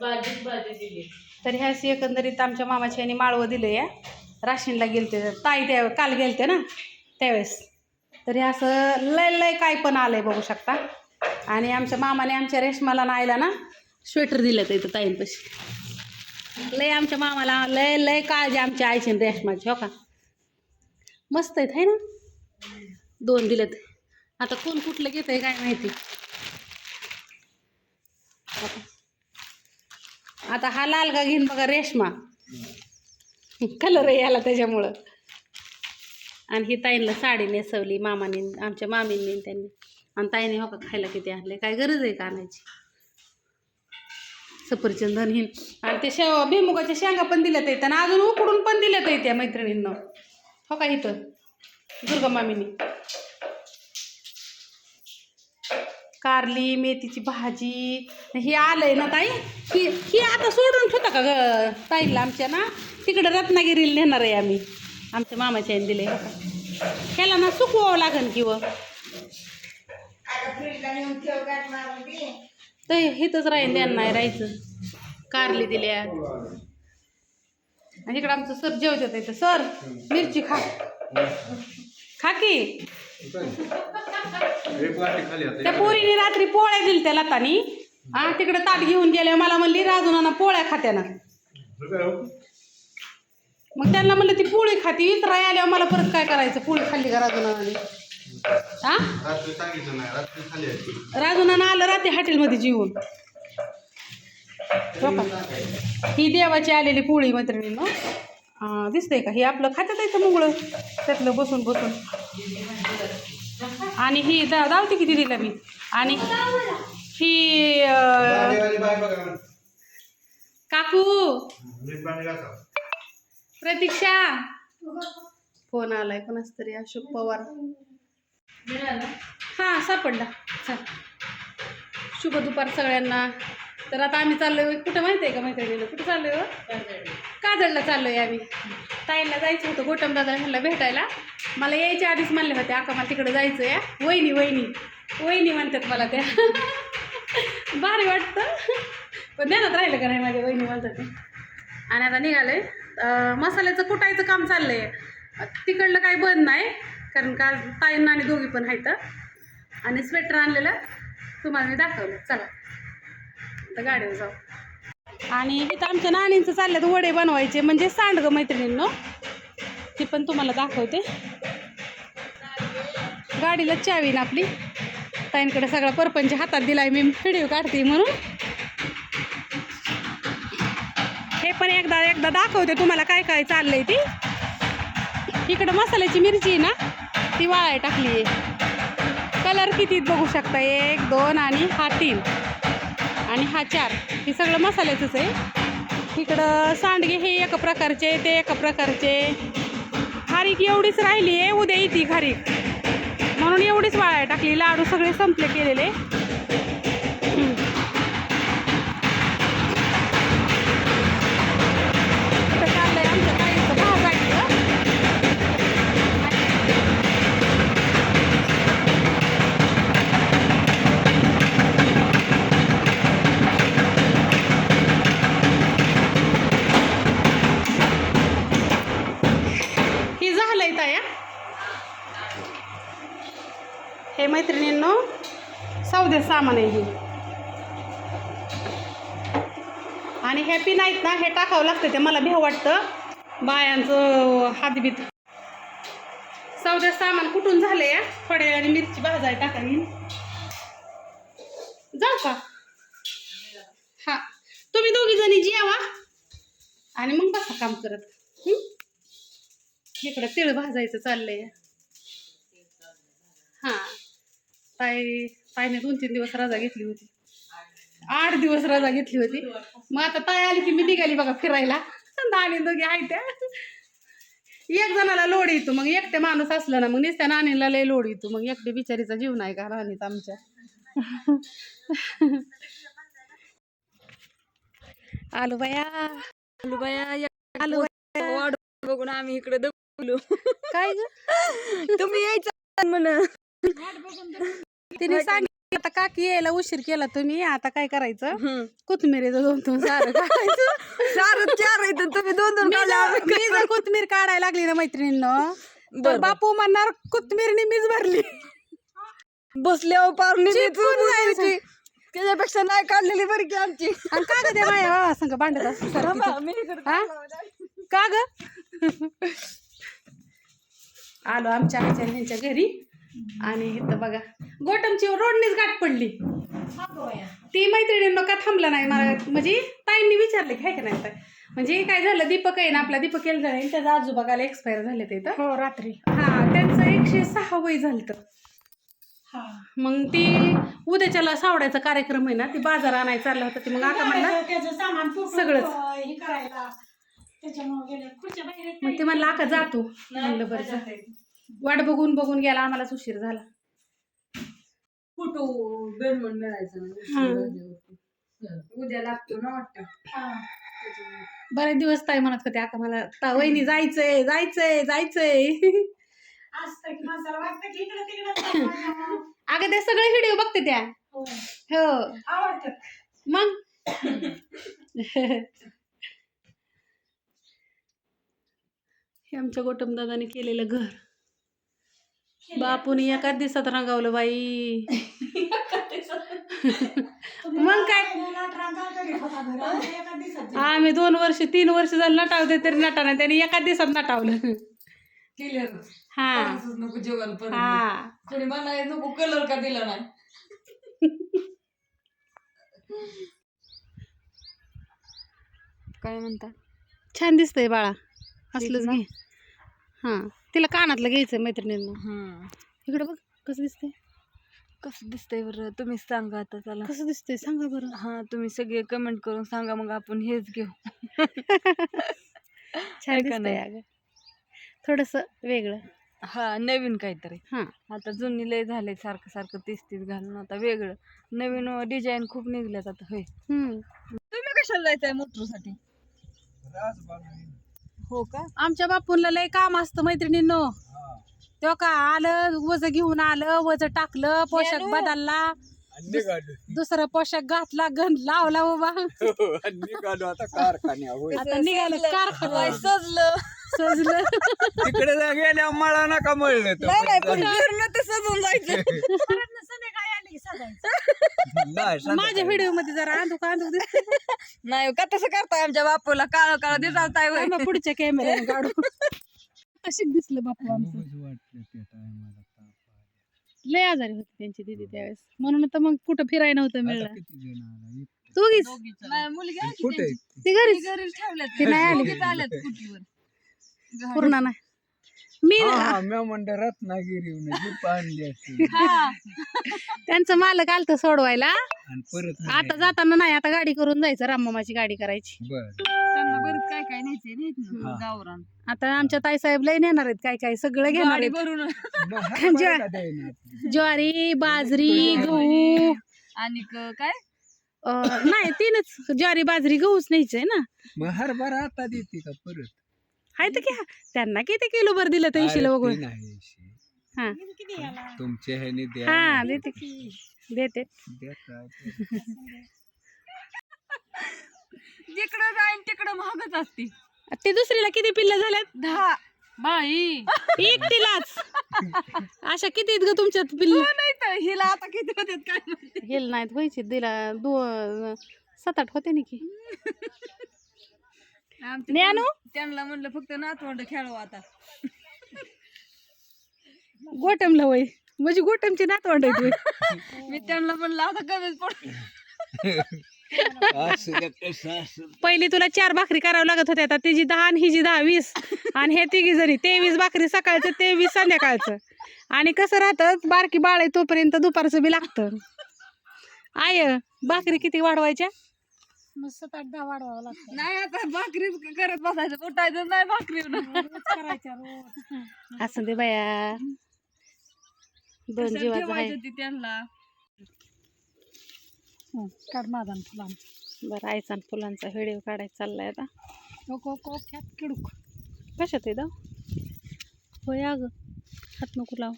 भाजीच भाजी दिली तर ह्या अशी एकंदरीत आमच्या मामाची आणि माळवं दिलं या राशीनला गेलते ताई त्या काल गेलते ना त्यावेळेस. तर हे असं लय लय काय पण आलंय बघू शकता. आणि आमच्या मामाने आमच्या रेशमाला नायला ना स्वेटर दिलं तर इथं ताईंपाशी. लय आमच्या मामाला लय लय काळजी आमच्या आईची रेशमाची हो का? मस्त आहेत आहे ना? दोन दिलेत. आता कोण कुठलं घेतं आहे काय माहिती? आता- आता हा लाल का घेईन बघा रेशमा. कलर याला त्याच्यामुळं. आणि ही ताईंना साडी नेसवली मामाने आमच्या मामींनी त्यांनी. आणि ताईने हो का खायला किती आणले? काय गरज आहे का आणायची? सफरचंद आणि हिन. आणि ते शेव भिमुगाच्या शेंगा पण दिल्यात आहेत आणि अजून उकडून पण दिल्यात आहेत त्या मैत्रिणींना. हो का इथं? दुर्गा मामीनी. कारली मेथीची भाजी हे आलंय ना ताई? ही ही आता सोडून ठेवता का ग ताईला आमच्या ना? तिकडं रत्नागिरीला नेणार आहे आम्ही. आमच्या मामाच्या आईने दिले ह्याला ना सुकवावं लागेल की व. तर हिथंच राहील त्यांना नाही राहायचं. कारली दिल्या. आणि इकडं आमचं सर जेवतात इथं. सर मिरची खा. खा की? त्या पोरीने रात्री पोळ्या दिल त्या लतानी. हा तिकडे ताट घेऊन गेले मला म्हणली राजूना पोळ्या खात्यानं. मग त्यांना म्हणलं ती पोळी खाती. विचाराय आल्यावर मला परत काय करायचं? पोळी खाल्ली का राजूना हा? रात्री सांगितलं नाही. रात्री खाली आहे. राजूना आलं रात्री हॉटेलमध्ये जेवून. हो का? ही देवाची आलेली पोळी मैत्रिणीनं. हा, दिसतंय का? हे आपलं खात्यात येतं मुंगळं? त्यातलं बसून बसून. आणि ही दा दावते किती दिला मी? आणि ही काकू. प्रतीक्षा! फोन आलाय कोणाच तरी अशोक पवार. मिळालं हां सापडला. चल. शुभ दुपार सगळ्यांना. तर आता आम्ही चाललोय कुठं माहिती आहे का मैत्रिणीला? कुठं चाललोय हो? काजळला. चाललोय आम्ही. ताईला जायचं होतं गोटम दादा ह्यांना भेटायला. मला यायच्या आधीच म्हणले होते आका मला तिकडे जायचं या वहिनी वहिनी. वहिनी म्हणतात मला त्या. भारी वाटतं. पण ध्यानात राहिलं का नाही माझ्या वहिनी म्हणतात ते आणि आता निघाले मसाल्याचं कुटायचं काम चाललं आहे तिकडलं काही बंद नाही कारण का ताईंना आणि दोघी पण आहेत आणि स्वेटर आणलेलं तुम्हाला मी दाखवलं. चला आता गाडीवर जाऊ. आणि इथं आमच्या नाणींचं चालल्यात वडे बनवायचे म्हणजे सांडगं मैत्रिणींनो. ती पण तुम्हाला दाखवते. गाडीला चावी ना आपली. ताईंकडे सगळा परपंच हातात दिलाय मी व्हिडिओ काढते म्हणून. हे पण एकदा एकदा दाखवते तुम्हाला काय काय चाललंय ती. इकडं मसाल्याची मिरची आहे ना ती वाळाय टाकली आहे. कलर किती बघू शकता? एक दोन आणि हा तीन. आणि हा चार. हे सगळं मसाल्याचंच आहे. इकडं सांडगे हे एका प्रकारचे ते एका प्रकारचे. खारीक एवढीच राहिली आहे उद्या येते खारीक. म्हणून एवढीच वाळाय टाकली लाडू सगळे संपले केलेले. हे मैत्रिणींनो सौदे सामान आहे हे. आणि हे पिन आहेत ना हे टाकावं लागतं ते. मला भेव वाटतं. बायांचं हातबीत सौदे सामान कुठून झाले या फळे आणि मिरची भाजाय टाकावी जाऊ का? हा. तुम्ही दोघी जणी जेवा. आणि मग बसा काम करत. इकडं तिळ भाजायचं चाललंय. हां. ताई ताईने दोन तीन दिवस रजा घेतली होती. आठ दिवस रजा घेतली होती. मग आता ताई आली की मी निघाली बघा फिरायला. नाणी दोघी आहे त्या एक जणाला लोड येतो मग एकटे माणूस असलं ना मग नुसत्या नाणीला लय लोड येतो. मग एकटे बिचारीचा जीव नाही का राणीत आमच्या? आलो बाया. आलू बाया आलो बघून आम्ही इकडे दगलो काय तुम्ही यायचं म्हण. तिने सांगितलं आता काकी यायला उशीर केला तुम्ही आता काय करायचं? कोथमिरीचं दोन दोन सारं काढायचं. चार तुम्ही दोन दोन मी जर मी जर कोथमीर काढायला लागली ना मैत्रिणींनो तर बापू म्हणणार कोथमीरनी मीच भरली. बसल्यावर चिपकून जायचं. त्याच्यापेक्षा नाही काढलेली बरी की आमची. आणि का ग त्या माझ्या भावा संग भांडत असते सारखी तू? हा? का ग? आलो आमच्या आईच्या आणि ह्यांच्या घरी. आणि इथं बघा गोटमची रोडनीच गाठ पडली ती मैत्रिणींना का थांबला नाही मला म्हणजे ताईंनी विचारले काय का नाही? म्हणजे काय झालं दीपक आहे ना आपला दीपक केलं झालं त्याचा आजोबा काल एक्सपायर झाले ते हो रात्री हा त्यांचं एकशे सहा वय झालं मग ती उद्याच्याला सावड्याचा कार्यक्रम आहे ना ती बाजार आणायला चालला होता ती मग आता म्हणला सगळंच. हे. मग ते म्हणलं आका जातो म्हणलं बरं. वाट बघून बघून गेला आम्हालाच उशीर झाला. फोटो बेडमन मिळायचं हा. उद्या लागतो ना वाटतं. हा. बरेच दिवस ताई म्हणत होते आका मला ता वहिनी जायचंय जायचंय जायचंय. असतं की माणसाला वाटतं की इकडं तिकडं चाललं. अगं ते सगळे व्हिडिओ बघते त्या. हो. आवडतं. मग? हे आमच्या गोटम दादाने केलेलं घर. बापूने एकाच दिवसात रंगावलं बाई. मग काय? आम्ही दोन वर्ष तीन वर्ष झालं नटावते तरी नटाना त्याने एकाच दिवसात नटावलं. क्लिअर. हा. नको जेवण परत. हा. कोणी म्हणाय नको कलर का दिला नाही? काय म्हणता? छान दिसतंय बाळा. असलंच घे. हा. तिला कानातलं घ्यायचं मैत्रिणींना. इकडे बघ कसं दिसतंय. कसं दिसतंय बरं? तुम्हीच सांगा आता चला. कसं दिसतंय? सांगा बरं. हा तुम्ही सगळे कमेंट करून सांगा मग आपण हेच घेऊ. छान का नाही? दिसतंय अगं. थोडस वेगळं. हा नवीन काहीतरी. हा. आता जुनी लय झाले सारखं सारखं तीस तीस घालून आता वेगळं. नवीन डिझाईन खूप निघल्यात आता होय. हम्म. तुम्ही कशाला जायचंय मोटरसाठी? हो का? आमच्या बापूंला लय काम असतं मैत्रिणींनो. तेव्हा का आलं वज घेऊन आलं वज टाकलं पोशाख. बदलला. दुसरा पोशाख घातला गण लावला उभा निघालो आता कारखान्या होय आता निघालं काय कारखाना सजलं. सजलं. तिकडे गेल्या मला नका तर. ते सजून जायचं परत संध्याकाळी आली की सजायचं. नाही माझ्या काय. व्हिडिओमध्ये जरा आंधू दिसते. नाही का तसं करताय आमच्या बापूला? काळ काळ दिसावताय होय. मग पुढच्या कॅमेऱ्याने काढू कशी दिसलं बापू आमचं. खूपच वाटलं त्या टायमाला ताप आला. लय आजारी होती त्यांची दिदी त्यावेळेस. म्हणून तर मग कुठं फिरायला नव्हतं मिळलं. किती जण आला? एक- तू गीस नाही मुलगी आहे की कुठे त्यांची? ती घरीच. घरीच ठेवल्यात. ती नाही आली. दोघीच आल्यात स्कूटीवर पूर्ण नाही. मी मी म्हणलं रत्नागिरी हा त्यांचं मालक आलत सोडवायला. आणि परत आता जाताना नाही आता गाडी करून जायचं राममामाची गाडी करायची. बर. त्यांना बरंच काय काय न्यायचंय नाहीत ना हा. गावरान. आता आमच्या ताईसाहेब लय नेणार आहेत काय काय सगळं घेणार गाडी आहेत. भरून ज्वा- ज्वारी बाजरी गहू. आणि क- काय? अं, नाही तीनच. ज्वारी बाजरी गहूच न्यायचंय ना. हरभरा आता देते का परत? हाय तर घ्या त्यांना किती किलो भर दिलं तर ऐंशीला ऐंशी. हा. तुमच्या ह्याने द्या हा. देते की. देते. जिकडं जाईन तिकडं महागच असते. ती दुसरीला किती पिल्ल झाल्यात? दहा. बाई. एकटीलाच अशा किती आहेत ग तुमच्यात पिल्ल? नाही तर हिला आता किती होते काय. गेल नाहीत व्हायचे दिला दोन सात आठ होते ना की. ज्ञानू? त्यांना म्हणलं फक्त नातवंड खेळवा आता. गोटमला वय. म्हणजे गोटमचे नातवंड आहेत होय. मी त्यांना म्हणलं आता कमीच पड पहिली तुला चार भाकरी करावं लागत होत्या आता तिची दहा आणि हिची दहा वीस. आणि हे तिघी जणी तेवीस भाकरी सकाळचं तेवीस संध्याकाळचं. आणि कसं राहतं बारकी बाळ आहे तोपर्यंत दुपारचं बी लागतं. आय भाकरी किती वाढवायच्या? मग सात आठ दहा वाढवावं लागतं. नाही आता भाकरीच करत बसायचं. उठायचं नाही भाकरी रोज करायच्या रोज. असं दे बाया. दोन जीवाचं आहे ठेवायचं ती त्यांना? हं, काढ माझा आणि फुलांचा. बरं आईचा आणि फुलांचा व्हिडिओ काढायचा चाललाय आता. किडूक. कशात आहे दाव होय अगं. हात नको लाव.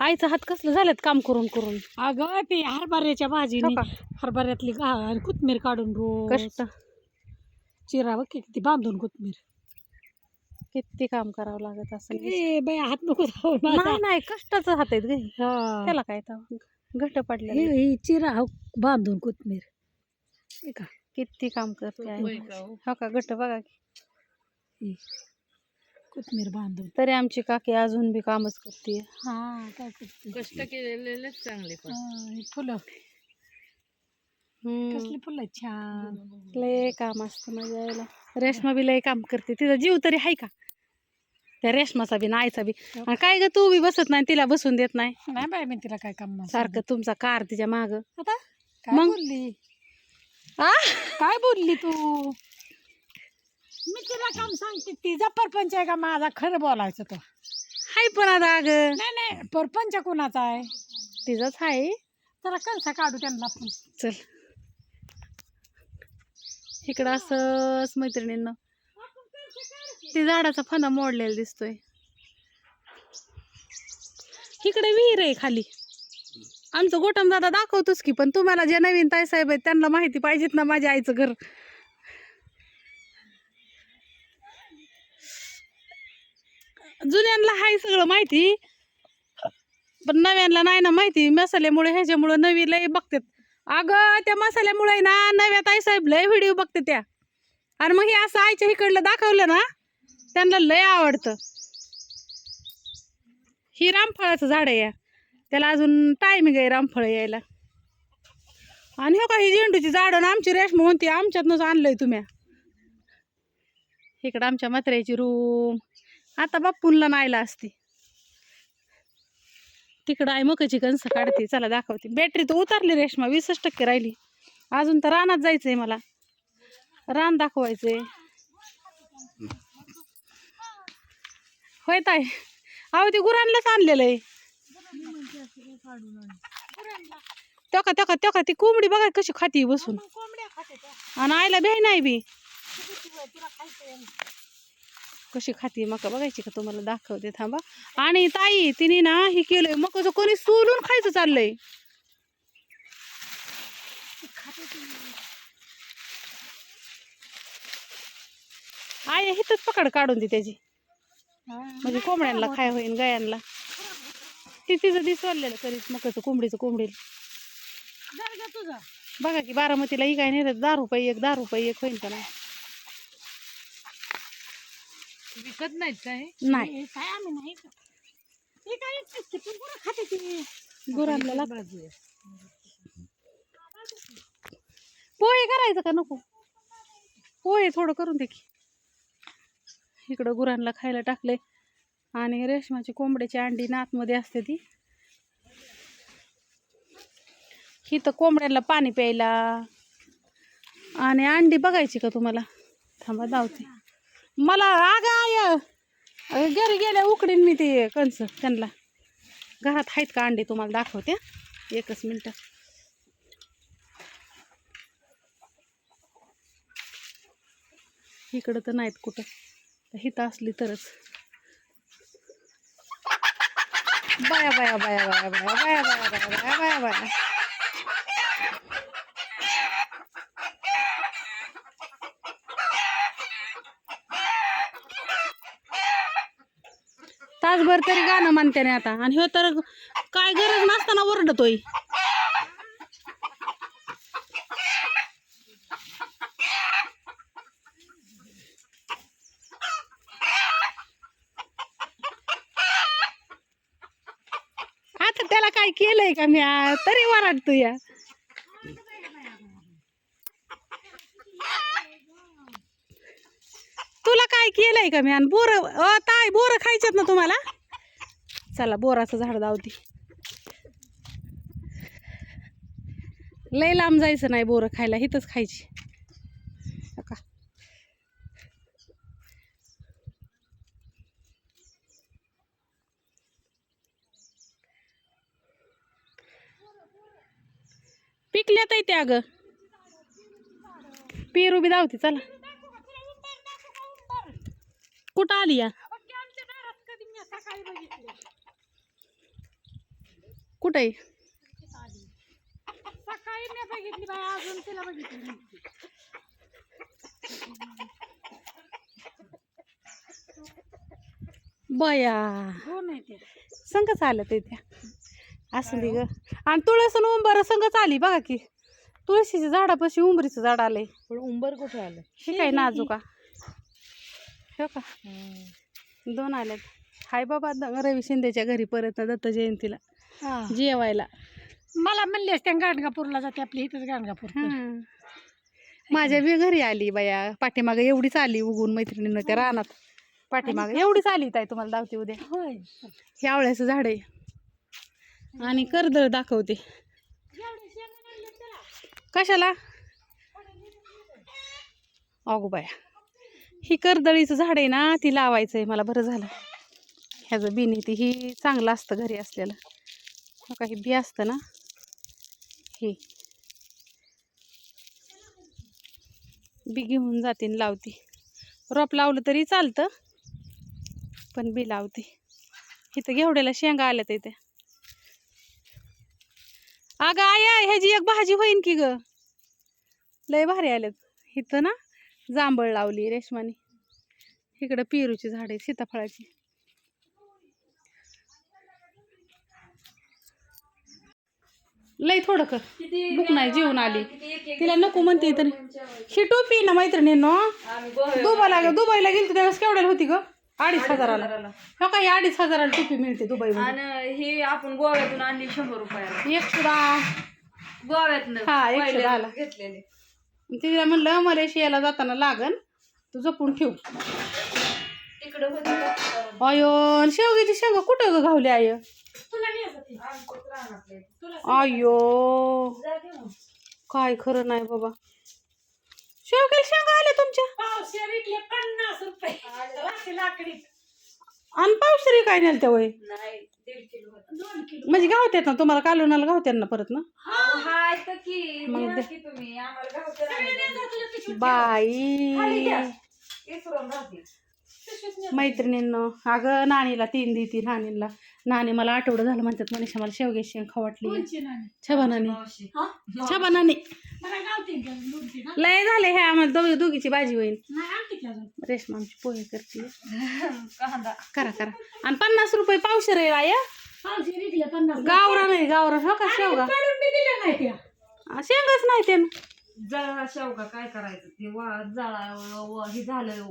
आईचं हात कसलं झालेत काम करून करून अगं ते हरभऱ्याच्या भाजीने हो? हरभऱ्यातली गा कोथमीर काढून रोज कष्ट चिरा बघ की किती बांधून कोथमीर किती काम करावं लागत असं ए बाई हात नको माझा. नाही नाही कष्टाचं हात आहेत गे हा. त्याला काय तर घट हे पडले ही चिरा हो बांधून कोथमीर हे का किती काम करते आई. हो का घट बघा की. ही. कोथमीर बांधून. तरी आमची काकी अजून बी कामच करते. हा काय करते? कष्ट केलेलेच चांगले पण. हा, ही फुलं. कसली फुलं? छान. लय काम असतं माझ्या आईला. रेशमा बी लय काम करते. तिचा जीव तरी आहे का? त्या रेशमाचा बी नायचा बी. आणि काय ग तू बी बसत नाही तिला बसून देत नाही? नाही बाई मी तिला काय काम सारखं तुमचा कार तिच्या माग. काय मग? बोलली? आ? काय बोलली तू? मी तिला काम सांगते तिचा परपंच आहे का माझा? खरं बोलायचं तो हाय पण आता अग नाही नाही परपंच कोणाचा आहे? तिचाच आहे जरा कणसा काढू त्यांना आपण चल. इकडं असंच मैत्रिणींना ते झाडाचा फणा मोडलेला दिसतोय. इकडे विहीर आहे खाली. आमचं गोटम दादा दाखवतोच की पण तुम्हाला जे नवीन ताई साहेब आहेत त्यांना माहिती पाहिजेत ना माझ्या आईचं घर. जुन्यांना हाय सगळं माहिती. पण नव्यांना नाही ना माहिती. मसाल्यामुळे ह्याच्यामुळे नवी लय बघतात अगं त्या मसाल्यामुळे ना नव्या ताई साहेब लय व्हिडिओ बघते त्या. आणि मग हे असं आईच्या इकडलं दाखवलं ना त्यांना लय आवडतं. ही रामफळाचं झाड आहे या. त्याला अजून टायमिंग आहे रामफळ यायला. आणि हो का ही झेंडूची झाडं ना आमची रेशमा म्हणते आमच्यातनंच आणलंय तुम्ही. इकडं आमच्या मात्र्याची रूम आता बाप्पूनला नायला असती. तिकडं आहे मकाची कणसं काढते. चला दाखवते. बॅटरी तर उतरली रेशमा वीसच टक्के राहिली. अजून तर रानात जायचंय मला. रान दाखवायचंय. होय ताय अहो ते गुरांनाच आणलेलं आहे. तेका तेका तेका ती कोंबडी बघा कशी खाती बसून. आणि आईला भ्याय नाही बी. कशी खाती मका बघायची का तुम्हाला दाखवते थांबा. आणि ताई तिने ना हे केलंय मकाचं कोणी सोलून खायचं चाललंय. आई हिथंच पकड काढून दे त्याची. म्हणजे कोंबड्यांना खाय होईन गायांना ती तिचं दिसवलेलं करीत मकाचं कोंबडीचं कोंबडीला. तुझं. बघा की बारामतीला ही काय नाही दहा रुपये एक दहा रुपये एक होईन का नाही? विकत नाहीत काय? नाही. हे काय आम्ही नाही का? हे काय एकटीच की, तू गुरं खाते ती. गुरांना लाग पोहे करायचं का नको? पोहे थोडं करून दे की. इकडं गुरांना खायला टाकले आणि रेशमाची कोंबड्याची अंडी ना आतमध्ये असते ती. इथं कोंबड्यांना पाणी प्यायला. आणि अंडी बघायची का तुम्हाला? थांबा धावते मला आग आय घरी गेल्या उकडीन मी ते कंस त्यांना घरात आहेत का अंडी तुम्हाला दाखवते एकच मिनटं इकडं तर नाहीत कुठं तर हिथं असली तरच बाया बाया बाया बाया बाया बाया बाया बाया बाया बाया बाया तासभर तरी गाणं म्हणते ना आता. आणि ह्यो तर काय गरज नसताना ओरडतोय. आता त्याला काय केलंय का मी? तरी ओरडतो या तुला काय केलंय का मी? आणि बोर अ ताई बोर खायच्यात ना तुम्हाला? चला बोराचं झाड दावती लय लांब जायचं नाही बोरं खायला इथंच खायची. का पिकल्यात आहे त्या अगं. पेरू बी दावती चला. कुठं आली या? की कुठं आहे? सकाळी मी बघितली बाय अजून तिला बघितली नाही. बया. हो नाही ते? संघच आलं ते त्या. असं दे ग. आणि तुळस आणि उंबर संघच आली बघा की. तुळशीच्या झाडापाशी उंबरीचं झाड आलंय. पण उंबर कुठे आलं? हे काय नाजूका हो का? दोन आल्यात. हाय बाबा रवी शिंदेच्या घरी परत दत्त जयंतीला. जेवायला. मला म्हणली असते गाणगापूरला जाते आपली इथंच गाणगापूर. हं. माझ्या बी घरी आली बाया. पाठीमागं एवढीच आली उगून मैत्रिणीनं त्या रानात. पाठीमागं एवढीच आली ताई तुम्हाला दावते उद्या. होय. हे आवळ्याचं झाड आहे. आणि कर्दळ दाखवते. कशाला? अगो बाया. ही कर्दळीचं झाड आहे ना ती लावायचं आहे मला बरं झालं. ह्याचं बी नाही ती. ही चांगलं असतं घरी असलेलं. हो बी असतं ना. हे. बी घेऊन जाते आणि लावते. रोप लावलं तरी चालतं पण बी लावते. इथं घेवड्याला शेंगा आल्यात इथे. अगं आया ह्याची एक भाजी होईन की ग. लय भारी आल्यात. इथं ना जांभळ लावली रेशमाने. इकडं पेरूची झाडे सीताफळाची. लय थोडं कर. बुक नाही जेवून आली. तिला नको म्हणते तरी ही टोपी ना मैत्रिणींनो दुबईला दुबईला गेली त्यावेळेस केवढ्याला होती ग? अडीच हजाराला. हो का ही अडीच हजाराला टोपी मिळते ही आपण गोव्यातून आणली शंभर रुपयाला. एकशे दहा गोव्यातनं हा, एकशे दहाला. घेतलेली. तिला म्हणलं मलेशियाला जाताना लागन तू जपून ठेव? अयो शेवग्याची शेंगा कुठं ग घावली आय. अयो. काय खरं नाही बाबा. शेवग्याला शेंगा आल्या तुमच्या? आणि पावसरी काय नेल त्या वय? म्हणजे गावत्यात ना तुम्हाला कालवणाला गावत्यात ना परत ना? मग दे. बाई. मैत्रिणींनो अगं नानीला तीन देती नानीला. नानी मला आठवडं झालं म्हणतात मनीषा मला शेवग्याची शेंग खावाटली दोनशे नाणी. छबा नानी लय झाले हे आम्हाला दोघी दोघीची भाजी होईल. नाही आणते की अजून? रेशमा आमची पोहे करते. कांदा. करा करा. आणि पन्नास रुपये पावशे रे आया गावरा नाही गावरा हो का शेवगा? शेंगाच नाही ते जळा शेवगा काय करायचं? ते वा जळा व- हे झालं.